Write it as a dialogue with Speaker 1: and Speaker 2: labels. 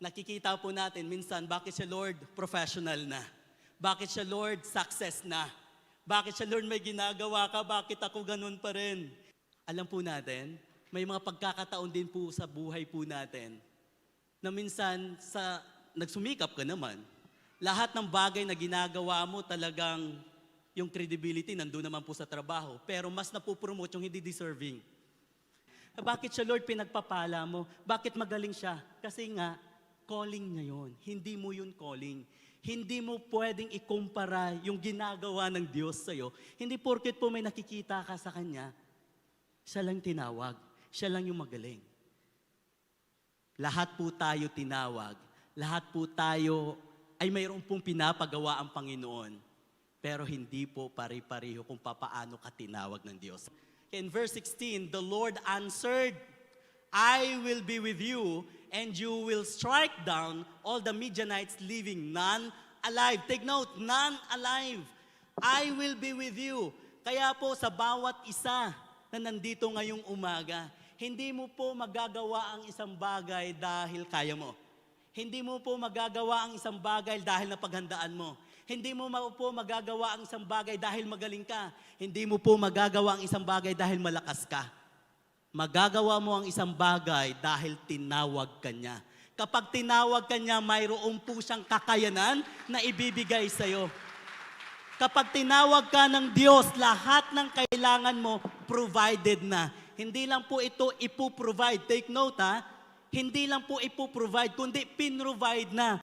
Speaker 1: nakikita po natin minsan bakit siya Lord professional na. Bakit siya Lord success na. Bakit siya Lord may ginagawa ka, bakit ako ganun pa rin. Alam po natin, may mga pagkakataon din po sa buhay po natin na minsan sa nagsumikap ka naman, lahat ng bagay na ginagawa mo talagang yung credibility nandun naman po sa trabaho, pero mas napopromote yung hindi deserving. Bakit siya, Lord, pinagpapala mo? Bakit magaling siya? Kasi nga, calling niya yon. Hindi mo yun calling. Hindi mo pwedeng ikumpara yung ginagawa ng Diyos sa'yo. Hindi porket po may nakikita ka sa Kanya, siya lang tinawag. Siya lang yung magaling. Lahat po tayo tinawag. Lahat po tayo ay mayroon pong pinapagawa ang Panginoon. Pero hindi po pare-pareho kung papaano ka tinawag ng Diyos. In verse 16, the Lord answered, I will be with you, and you will strike down all the Midianites, leaving none alive. Take note, none alive. I will be with you. Kaya po sa bawat isa na nandito ngayong umaga, hindi mo po magagawa ang isang bagay dahil kaya mo. Hindi mo po magagawa ang isang bagay dahil napaghandaan mo. Hindi mo po magagawa ang isang bagay dahil magaling ka. Hindi mo po magagawa ang isang bagay dahil malakas ka. Magagawa mo ang isang bagay dahil tinawag ka niya. Kapag tinawag ka niya, mayroon po siyang kakayanan na ibibigay sa'yo. Kapag tinawag ka ng Diyos, lahat ng kailangan mo, provided na. Hindi lang po ito ipoprovide. Take note ha, hindi lang po ipoprovide, kundi pinrovide na.